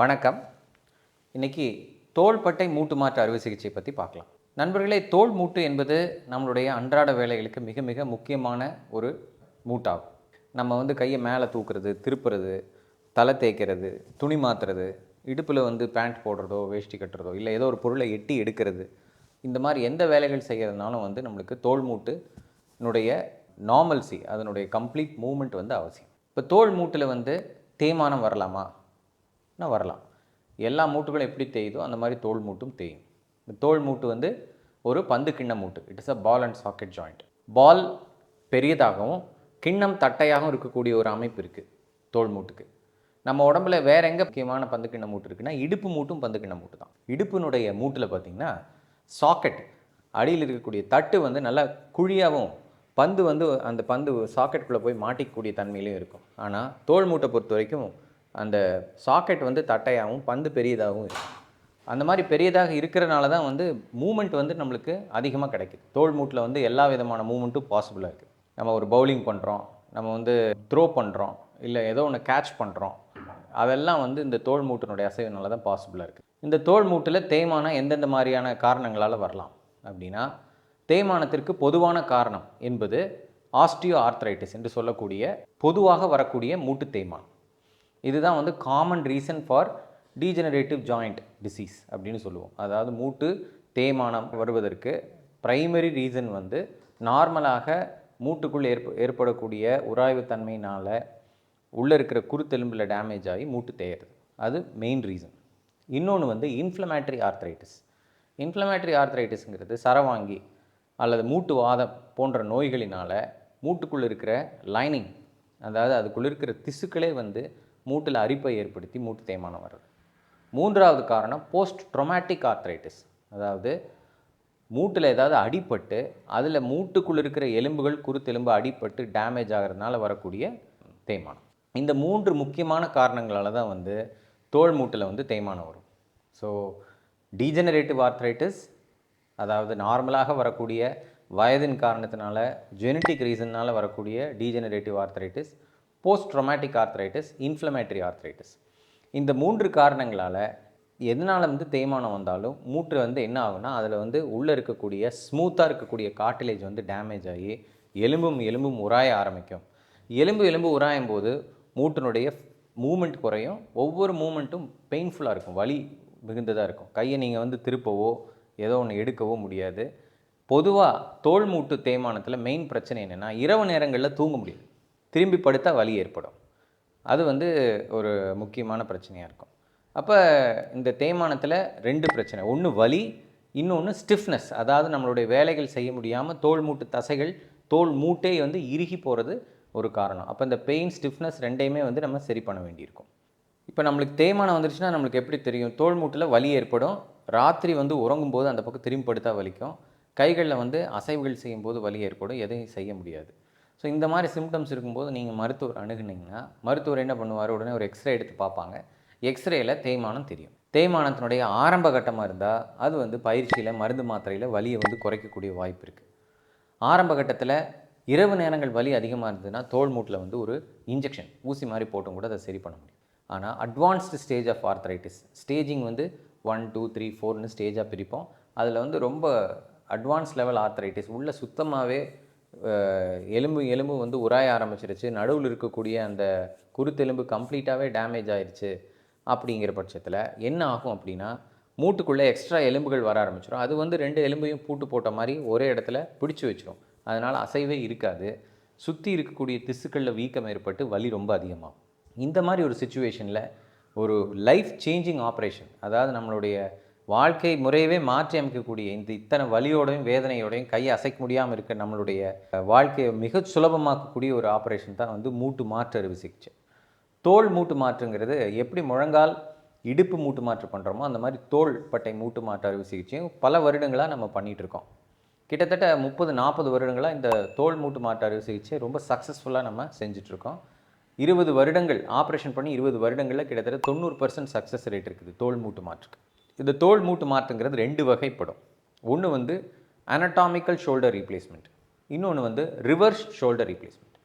வணக்கம். இன்னைக்கு தோள்பட்டை மூட்டு மாற்று அறுவை சிகிச்சை பற்றி பார்க்கலாம். நண்பர்களே தோல் மூட்டு என்பது நம்மளுடைய அன்றாட வேலைகளுக்கு மிக மிக முக்கியமான ஒரு மூட்டாகும். நம்ம வந்து கையை மேலே தூக்குறது திருப்புறது தலை தேய்க்கிறது துணி மாற்றுறது இடுப்பில் வந்து பேண்ட் போடுறதோ வேஷ்டி கட்டுறதோ இல்லை ஏதோ ஒரு பொருளை எட்டி எடுக்கிறது இந்த மாதிரி எந்த வேலைகள் செய்கிறதுனாலும் வந்து நம்மளுக்கு தோல் மூட்டுனுடைய நார்மல்சி அதனுடைய கம்ப்ளீட் மூமெண்ட் வந்து அவசியம். இப்போ தோல் மூட்டில் வந்து தேய்மானம் வரலாமா? நான் வரலாம். எல்லா மூட்டுகளும் எப்படி தேயுதோ அந்த மாதிரி தோல் மூட்டும் தேயும். இந்த தோல் மூட்டு வந்து ஒரு பந்து கிண்ண மூட்டு. It is a ball and socket joint ball பெரியதாகவும் கிண்ணம் தட்டையாகவும் இருக்கக்கூடிய ஒரு அமைப்பு இருக்குது தோல் மூட்டுக்கு. நம்ம உடம்புல வேற எங்கே முக்கியமான பந்து கிண்ண மூட்டு இருக்குன்னா இடுப்பு மூட்டும் பந்து கிண்ண மூட்டு தான். இடுப்பினுடைய மூட்டில் பார்த்திங்கன்னா சாக்கெட் அடியில் இருக்கக்கூடிய தட்டு வந்து நல்லா குழியாகவும் பந்து வந்து அந்த பந்து சாக்கெட்டுக்குள்ளே போய் மாட்டிக்கக்கூடிய தன்மையிலையும் இருக்கும். ஆனால் தோல் மூட்டை பொறுத்த வரைக்கும் அந்த சாக்கெட் வந்து தட்டையாகவும் பந்து பெரியதாகவும் இருக்கும். அந்த மாதிரி பெரியதாக இருக்கிறனால தான் வந்து மூமெண்ட் வந்து நம்மளுக்கு அதிகமாக கிடைக்குது. தோல் மூட்டில் வந்து எல்லா விதமான மூமெண்ட்டும் பாசிபிளாக இருக்குது நம்ம ஒரு பவுலிங் பண்ணுறோம் நம்ம வந்து த்ரோ பண்ணுறோம் இல்லை ஏதோ ஒன்று கேட்ச் பண்ணுறோம் அதெல்லாம் வந்து இந்த தோல் மூட்டினுடைய அசைவினால தான் பாசிபிளாக இருக்குது இந்த தோல் மூட்டில் தேய்மானம் எந்தெந்த மாதிரியான காரணங்களால் வரலாம் அப்படின்னா தேய்மானத்திற்கு பொதுவான காரணம் என்பது ஆஸ்டியோ ஆர்த்ரைட்டிஸ் என்று சொல்லக்கூடிய பொதுவாக வரக்கூடிய மூட்டு தேய்மானம். இதுதான் வந்து common reason for degenerative joint disease அப்படின்னு சொல்லுவோம். அதாவது மூட்டு தேய்மானம் வருவதற்கு ப்ரைமரி ரீசன் வந்து நார்மலாக மூட்டுக்குள் ஏற்ப ஏற்படக்கூடிய உராய்வு தன்மையினால் உள்ளே இருக்கிற குருத்தெலும்பில் டேமேஜ் ஆகி மூட்டு தேயுறது அது மெயின் ரீசன் இன்னொன்று வந்து இன்ஃப்ளமேட்ரி ஆர்த்ரைட்டிஸ் இன்ஃப்ளமேட்ரி ஆர்த்ரைட்டிஸுங்கிறது சரவாங்கி அல்லது மூட்டு வாதம் போன்ற நோய்களினால் மூட்டுக்குள்ளே இருக்கிற லைனிங் அதாவது அதுக்குள்ளே இருக்கிற திசுக்களே வந்து மூட்டில் அரிப்பை ஏற்படுத்தி மூட்டு தேய்மானம் வர்றது. மூன்றாவது காரணம் போஸ்ட் ட்ரொமேட்டிக் ஆர்த்ரைட்டிஸ் அதாவது மூட்டில் ஏதாவது அடிப்பட்டு அதில் மூட்டுக்குள்ளே இருக்கிற எலும்புகள் குருத்தெலும்பு அடிப்பட்டு டேமேஜ் ஆகிறதுனால வரக்கூடிய தேய்மானம். இந்த மூன்று முக்கியமான காரணங்களால் தான் வந்து தோல் மூட்டில் வந்து தேய்மானம் வரும். ஸோ டீஜெனரேட்டிவ் ஆர்த்ரைட்டிஸ் அதாவது நார்மலாக வரக்கூடிய வயதின் காரணத்தினால ஜெனட்டிக் ரீசன்னால் வரக்கூடிய degenerative arthritis post traumatic arthritis inflammatory arthritis இந்த மூன்று காரணங்களால் எதனால் வந்து தேய்மானம் வந்தாலும் மூட்டு வந்து என்ன ஆகும்னா அதில் வந்து உள்ளே இருக்கக்கூடிய ஸ்மூத்தாக இருக்கக்கூடிய காட்டிலேஜ் வந்து டேமேஜ் ஆகி எலும்பும் எலும்பும் உராய ஆரம்பிக்கும். எலும்பு எலும்பு உராயும் போது மூட்டினுடைய மூமெண்ட் குறையும். ஒவ்வொரு மூமெண்ட்டும் பெயின்ஃபுல்லாக இருக்கும். வலி மிகுந்ததாக இருக்கும். கையை நீங்கள் வந்து திருப்பவோ ஏதோ ஒன்று எடுக்கவோ முடியாது. பொதுவாக தோல் மூட்டு தேய்மானத்தில் மெயின் பிரச்சனை என்னென்னா இரவு நேரங்களில் தூங்க முடியாது. திரும்பி படுத்தால் வலி ஏற்படும். அது வந்து ஒரு முக்கியமான பிரச்சனையாக இருக்கும். அப்போ இந்த தேய்மானத்தில் ரெண்டு பிரச்சனை. ஒன்று வலி இன்னொன்று ஸ்டிஃப்னஸ் அதாவது நம்மளுடைய வேலைகள் செய்ய முடியாமல் தோல் மூட்டு தசைகள் தோல் மூட்டே வந்து இறுகி போகிறது ஒரு காரணம். அப்போ இந்த பெயின் ஸ்டிஃப்னஸ் ரெண்டையுமே வந்து நம்ம சரி பண்ண வேண்டியிருக்கும். இப்போ நம்மளுக்கு தேய்மானம் வந்துருச்சுன்னா நம்மளுக்கு எப்படி தெரியும்? தோல் மூட்டில் வலி ஏற்படும். ராத்திரி வந்து உறங்கும்போது அந்த பக்கம் திரும்பி படுத்தா வலிக்கும். கைகளில் வந்து அசைவுகள் செய்யும்போது வலி ஏற்படும். எதையும் செய்ய முடியாது. ஸோ இந்த மாதிரி சிம்டம்ஸ் இருக்கும்போது நீங்கள் மருத்துவர் அணுகுனீங்கன்னா மருத்துவர் என்ன பண்ணுவார்? உடனே ஒரு எக்ஸ்ரே எடுத்து பார்ப்பாங்க. எக்ஸ்ரேயில் தேய்மானம் தெரியும். தேய்மானத்தினுடைய ஆரம்ப கட்டமாக இருந்தால் அது வந்து பயிற்சியில் மருந்து மாத்திரையில் வலியை வந்து குறைக்கக்கூடிய வாய்ப்பு இருக்குது ஆரம்ப கட்டத்தில் இரவு நேரங்கள் வலி அதிகமாக இருந்ததுன்னா தோல் மூட்டில் வந்து ஒரு இன்ஜெக்ஷன் ஊசி மாதிரி போட்டும் கூட அதை சரி பண்ண முடியும். ஆனால் advanced stage of arthritis staging வந்து ஒன் டூ த்ரீ ஃபோர்னு ஸ்டேஜாக பிரிப்போம். அதில் வந்து ரொம்ப அட்வான்ஸ் லெவல் ஆர்த்ரைட்டிஸ் உள்ள சுத்தமாகவே எலும்பு எலும்பு வந்து உராய ஆரம்பிச்சிருச்சு. நடுவில் இருக்கக்கூடிய அந்த குருத்தெலும்பு கம்ப்ளீட்டாகவே டேமேஜ் ஆயிடுச்சு அப்படிங்கிற பட்சத்தில் என்ன ஆகும் அப்படின்னா மூட்டுக்குள்ளே எக்ஸ்ட்ரா எலும்புகள் வர ஆரம்பிச்சிடும் அது வந்து ரெண்டு எலும்பையும் பூட்டு போட்ட மாதிரி ஒரே இடத்துல பிடிச்சி வச்சிடும் அதனால் அசைவே இருக்காது. சுற்றி இருக்கக்கூடிய திசுக்களில் வீக்கம் ஏற்பட்டு வலி ரொம்ப அதிகமாகும். இந்த மாதிரி ஒரு சுச்சுவேஷனில் ஒரு லைஃப் சேஞ்சிங் ஆப்ரேஷன் அதாவது நம்மளுடைய வாழ்க்கை முறையவே மாற்றி அமைக்கக்கூடிய இந்த இத்தனை வலியோடையும் வேதனையோடையும் கையை அசைக்க முடியாமல் இருக்க நம்மளுடைய வாழ்க்கையை மிக சுலபமாக்கக்கூடிய ஒரு ஆப்ரேஷன் தான் வந்து மூட்டு மாற்று அறுவை சிகிச்சை. தோல் மூட்டு மாற்றுங்கிறது எப்படி முழங்கால் இடுப்பு மூட்டு மாற்று பண்ணுறோமோ அந்த மாதிரி தோல் பட்டை மூட்டு மாற்று அறுவை சிகிச்சையும் பல வருடங்களாக நம்ம பண்ணிகிட்ருக்கோம் கிட்டத்தட்ட முப்பது நாற்பது வருடங்களாக இந்த தோல் மூட்டு மாற்று அறுவை சிகிச்சை ரொம்ப சக்ஸஸ்ஃபுல்லாக நம்ம செஞ்சிட்ருக்கோம் இருபது வருடங்கள் ஆப்ரேஷன் பண்ணி இருபது வருடங்களில் கிட்டத்தட்ட தொண்ணூறு பர்சன்ட் சக்ஸஸ் ரேட் இருக்குது தோல் மூட்டு மாற்றுக்கு. இந்த தோல் மூட்டு மாற்றுங்கிறது ரெண்டு வகைப்படும். ஒன்று வந்து அனட்டாமிக்கல் ஷோல்டர் ரீப்ளேஸ்மெண்ட் இன்னொன்று வந்து ரிவர்ஸ் ஷோல்டர் ரீப்ளேஸ்மெண்ட்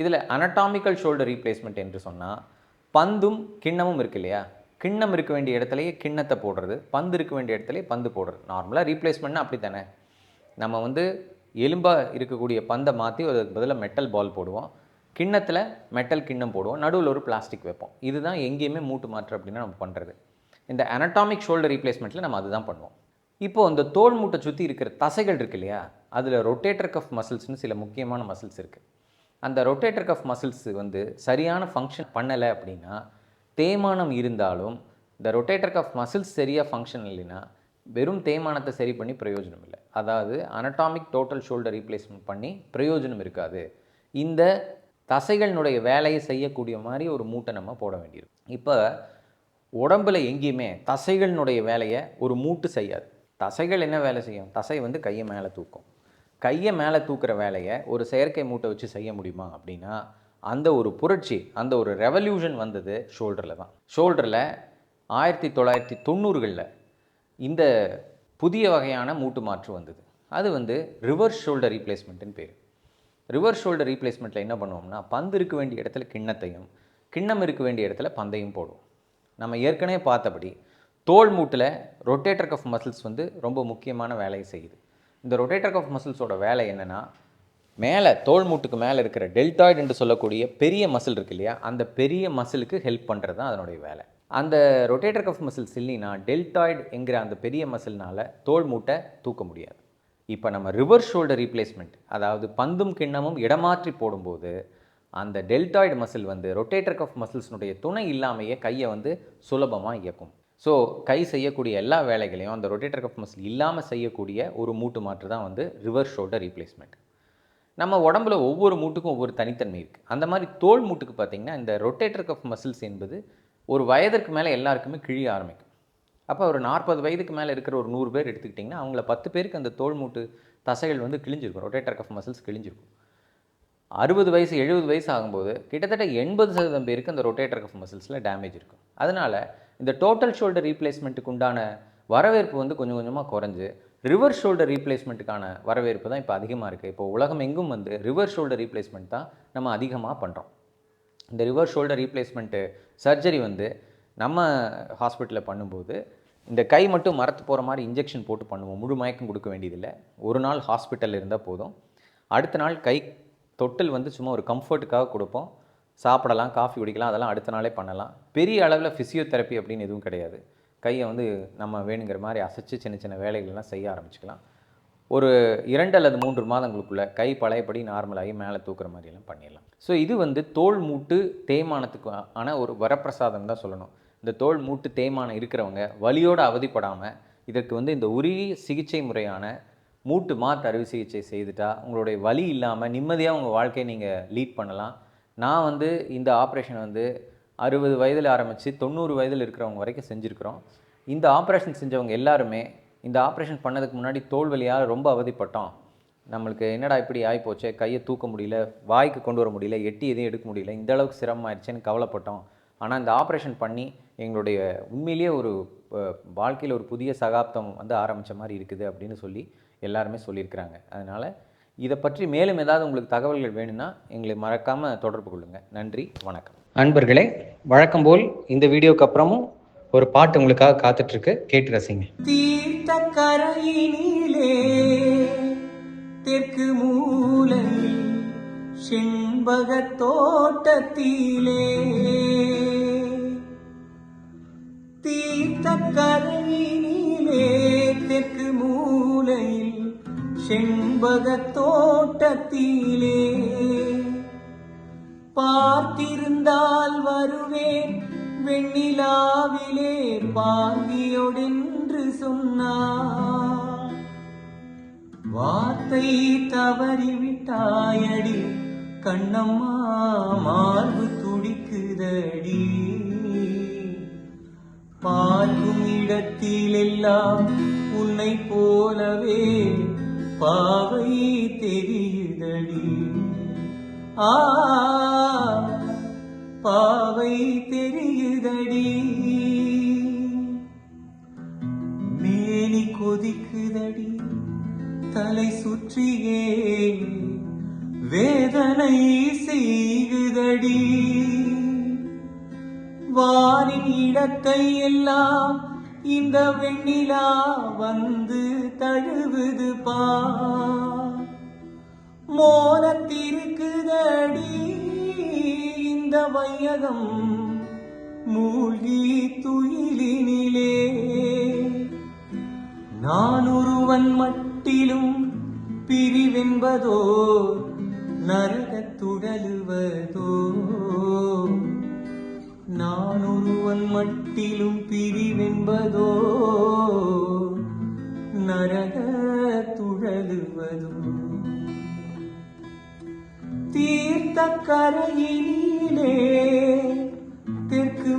இதில் அனட்டாமிக்கல் ஷோல்டர் ரீப்ளேஸ்மெண்ட் என்று சொன்னால் பந்தும் கிண்ணமும் இருக்கு இல்லையா? கிண்ணம் இருக்க வேண்டிய இடத்துலையே கிண்ணத்தை போடுறது பந்து இருக்க வேண்டிய இடத்துலையே பந்து போடுறது. நார்மலாக ரீப்ளேஸ்மெண்ட்னா அப்படி தானே நம்ம வந்து எலும்பாக இருக்கக்கூடிய பந்தை மாற்றி அதுக்கு பதிலாக மெட்டல் பால் போடுவோம். கிண்ணத்தில் மெட்டல் கிண்ணம் போடுவோம். நடுவில் ஒரு பிளாஸ்டிக் வைப்போம். இதுதான் எங்கேயுமே மூட்டு மாற்று அப்படின்னா நம்ம பண்ணுறது இந்த அனட்டாமிக் ஷோல்டர் ரீப்ளேஸ்மெண்ட்டில் நம்ம அதுதான் பண்ணுவோம். இப்போ இந்த தோல் மூட்டை சுற்றி இருக்கிற தசைகள் இருக்கு இல்லையா? அதில் ரொட்டேட்டர் கஃப் மசில்ஸ்னு சில முக்கியமான மசில்ஸ் இருக்குது அந்த ரொட்டேட்டர் கஃப் மசில்ஸ் வந்து சரியான ஃபங்க்ஷன் பண்ணலை அப்படின்னா தேய்மானம் இருந்தாலும் இந்த ரொட்டேட்டர் கஃப் மசில்ஸ் சரியாக ஃபங்க்ஷன் இல்லைன்னா வெறும் தேய்மானத்தை சரி பண்ணி பிரயோஜனம் இல்லை. அதாவது அனட்டாமிக் டோட்டல் ஷோல்டர் ரீப்ளேஸ்மெண்ட் பண்ணி பிரயோஜனம் இருக்காது. இந்த தசைகளினுடைய வேலையை செய்யக்கூடிய மாதிரி ஒரு மூட்டை நம்ம போட வேண்டியிருக்கும். இப்போ உடம்புல எங்கேயுமே தசைகளினுடைய வேலையை ஒரு மூட்டு செய்யாது. தசைகள் என்ன வேலை செய்யும்? தசை வந்து கையை மேலே தூக்கும். கையை மேலே தூக்குற வேலையை ஒரு செயற்கை மூட்டை வச்சு செய்ய முடியுமா அப்படின்னா அந்த ஒரு புரட்சி அந்த ஒரு ரெவல்யூஷன் வந்தது ஷோல்டரில் தான். ஷோல்டரில் ஆயிரத்தி தொள்ளாயிரத்தி தொண்ணூறுகளில் இந்த புதிய வகையான மூட்டு மாற்று வந்தது. அது வந்து ரிவர்ஸ் ஷோல்டர் ரீப்ளேஸ்மெண்ட்டுன்னு பேர். ரிவர்ஸ் ஷோல்டர் ரீப்ளேஸ்மெண்ட்டில் என்ன பண்ணுவோம்னா பந்து இருக்க வேண்டிய இடத்துல கிண்ணத்தையும் கிண்ணம் இருக்க வேண்டிய இடத்துல பந்தையும் போடுவோம். நம்ம ஏற்கனவே பார்த்தபடி தோல் மூட்டில் ரொட்டேட்டர் கஃப் மசில்ஸ் வந்து ரொம்ப முக்கியமான வேலையை செய்யுது. இந்த ரொட்டேட்டர் கஃப் மசில்ஸோட வேலை என்னென்னா மேலே தோல் மூட்டுக்கு மேலே இருக்கிற டெல்டாய்டு என்று சொல்லக்கூடிய பெரிய மசில் இருக்கு இல்லையா அந்த பெரிய மசிலுக்கு ஹெல்ப் பண்ணுறது தான் அதனுடைய வேலை. அந்த ரொட்டேட்டர் கஃப் மசில்ஸ் இல்லைன்னா டெல்டாய்டு என்கிற அந்த பெரிய மசில்னால் தோல் மூட்டை தூக்க முடியாது. இப்போ நம்ம ரிவர்ஸ் ஷோல்டர் ரீப்ளேஸ்மெண்ட் அதாவது பந்தும் கிண்ணமும் இடமாற்றி போடும்போது அந்த டெல்டாய்டு மசில் வந்து ரொட்டேட்டர் கஃப் மசில்ஸ்னுடைய துணை இல்லாமையே கையை வந்து சுலபமாக இயக்கும். ஸோ கை செய்யக்கூடிய எல்லா வேலைகளையும் அந்த ரொட்டேட்டர் கஃப் மசில் இல்லாமல் செய்யக்கூடிய ஒரு மூட்டு மாற்று தான் வந்து ரிவர்ஸ் ஷோல்டர் ரீப்ளேஸ்மெண்ட் நம்ம உடம்புல ஒவ்வொரு மூட்டுக்கும் ஒவ்வொரு தனித்தன்மை இருக்குது அந்த மாதிரி தோல் மூட்டுக்கு பார்த்திங்கன்னா இந்த ரொட்டேட்டர் கஃப் மசில்ஸ் என்பது ஒரு வயதிற்கு மேலே எல்லாருக்குமே கிழிய ஆரம்பிக்கும். அப்போ ஒரு நாற்பது வயதுக்கு மேலே இருக்கிற ஒரு நூறு பேர் எடுத்துக்கிட்டிங்கன்னா அவங்கள பத்து பேருக்கு அந்த தோல் மூட்டு தசைகள் வந்து கிழிஞ்சிருக்கும். ரொட்டேட்டர் கஃப் மசில்ஸ் கிழிஞ்சிருக்கும். அறுபது வயசு எழுபது வயசு ஆகும்போது கிட்டத்தட்ட எண்பது சதவீதம் பேருக்கு அந்த ரொட்டேட்டர் கஃப் மசில்ஸில் டேமேஜ் இருக்கும். அதனால் இந்த டோட்டல் ஷோல்டர் ரீப்ளேஸ்மெண்ட்டுக்கு உண்டான வரவேற்பு வந்து கொஞ்சம் கொஞ்சமாக குறைஞ்சு ரிவர்ஸ் ஷோல்டர் ரீப்ளேஸ்மெண்ட்டுக்கான வரவேற்பு தான் இப்போ அதிகமாக இருக்குது இப்போ உலகம் எங்கும் வந்து ரிவர்ஸ் ஷோல்டர் ரீப்ளேஸ்மெண்ட் தான் நம்ம அதிகமாக பண்ணுறோம் இந்த ரிவர்ஸ் ஷோல்டர் ரீப்ளேஸ்மெண்ட்டு சர்ஜரி வந்து நம்ம ஹாஸ்பிட்டலில் பண்ணும்போது இந்த கை மட்டும் மரத்து போகிற மாதிரி இன்ஜெக்ஷன் போட்டு பண்ணுவோம். முழு மயக்கம் கொடுக்க வேண்டியதில்லை. ஒரு நாள் ஹாஸ்பிட்டலில் இருந்தால் போதும். அடுத்த நாள் கை தொட்டில் வந்து சும்மா ஒரு கம்ஃபர்ட்டுக்காக கொடுப்போம். சாப்பிடலாம் காஃபி குடிக்கலாம் அதெல்லாம் அடுத்த நாளே பண்ணலாம். பெரிய அளவில் ஃபிசியோதெரப்பி அப்படின்னு எதுவும் கிடையாது. கையை வந்து நம்ம வேணுங்கிற மாதிரி அசைச்சு சின்ன சின்ன வேலைகள்லாம் செய்ய ஆரம்பிச்சுக்கலாம். ஒரு இரண்டு அல்லது மூன்று மாதங்களுக்குள்ள கை பழையபடி நார்மலாகி மேலே தூக்குற மாதிரியெல்லாம் பண்ணிடலாம். ஸோ இது வந்து தோல் மூட்டு தேய்மானத்துக்கு ஆன ஒரு வரப்பிரசாதம் தான் சொல்லணும். இந்த தோல் மூட்டு தேய்மானம் இருக்கிறவங்க வலியோடு அவதிப்படாமல் இதற்கு வந்து இந்த உரிய சிகிச்சை முறையான மூட்டு மாற்று அறுவை சிகிச்சை செய்துட்டா உங்களுடைய வலி இல்லாமல் நிம்மதியாக உங்கள் வாழ்க்கையை நீங்கள் லீட் பண்ணலாம். நான் வந்து இந்த ஆப்ரேஷன் வந்து அறுபது வயதில் ஆரம்பித்து தொண்ணூறு வயதில் இருக்கிறவங்க வரைக்கும் செஞ்சுருக்கிறோம். இந்த ஆப்ரேஷன் செஞ்சவங்க எல்லாருமே இந்த ஆப்ரேஷன் பண்ணதுக்கு முன்னாடி தோல் வலியால் ரொம்ப அவதிப்பட்டோம். நம்மளுக்கு என்னடா இப்படி ஆகிப்போச்சே கையை தூக்க முடியல வாய்க்கு கொண்டு வர முடியல எட்டி எதையும் எடுக்க முடியல. இந்த அளவுக்கு சிரமமாயிருச்சேன்னு கவலைப்பட்டோம். ஆனால் இந்த ஆப்ரேஷன் பண்ணி எங்களுடைய உண்மையிலேயே ஒரு வாழ்க்கையில் ஒரு புதிய சகாப்தம் வந்து ஆரம்பித்த மாதிரி இருக்குது அப்படின்னு சொல்லி எல்லாருமே சொல்லியிருக்கிறாங்க. அதனால் இதை பற்றி மேலும் ஏதாவது உங்களுக்கு தகவல்கள் வேணும்னா எங்களை மறக்காமல் தொடர்பு கொள்ளுங்கள் நன்றி வணக்கம். அன்பர்களே வழக்கம் போல் இந்த வீடியோக்கு அப்புறமும் ஒரு பாட்டு உங்களுக்காக காத்துட்ருக்கு. கேட்டு ரசிங்க. தீர்த்த கரையினிலே தெற்கு மூலையில் செண்பக தோட்டத்திலே. தீர்த்த கரையினிலே செண்பக தோட்டத்திலே பார்த்திருந்தால் வருவேன் வெண்ணிலாவிலே பாங்கியொடென்று சொன்னார். வார்த்தை தவறிவிட்டாயடி கண்ணம்மா மார்பு துடிக்குதடி. பார்க்கும் இடத்திலெல்லாம் உன்னை போலவே பாவை தெரியுதடி. ஆ பாவை தெரியுதடி. மேனி கொதிக்குதடி. தலை சுற்றியே வேதனை செய்குதடி. வாரின் இடத்தை எல்லாம் இந்த வெண்ணிலா வந்து தழுவுது பார் மோனத்திருக்குதடி இந்த வையகம் மூழ்கி துயிலினிலே. நான் ஒருவன் மட்டிலும் பிரிவென்பதோ நரகத்துடலுவதோ. நான் ஒருவன் மட்டிலும் பிரிவென்பதோ? நரக நரகத்துழலுவதோ தீர்த்த கரையிலே தெற்கு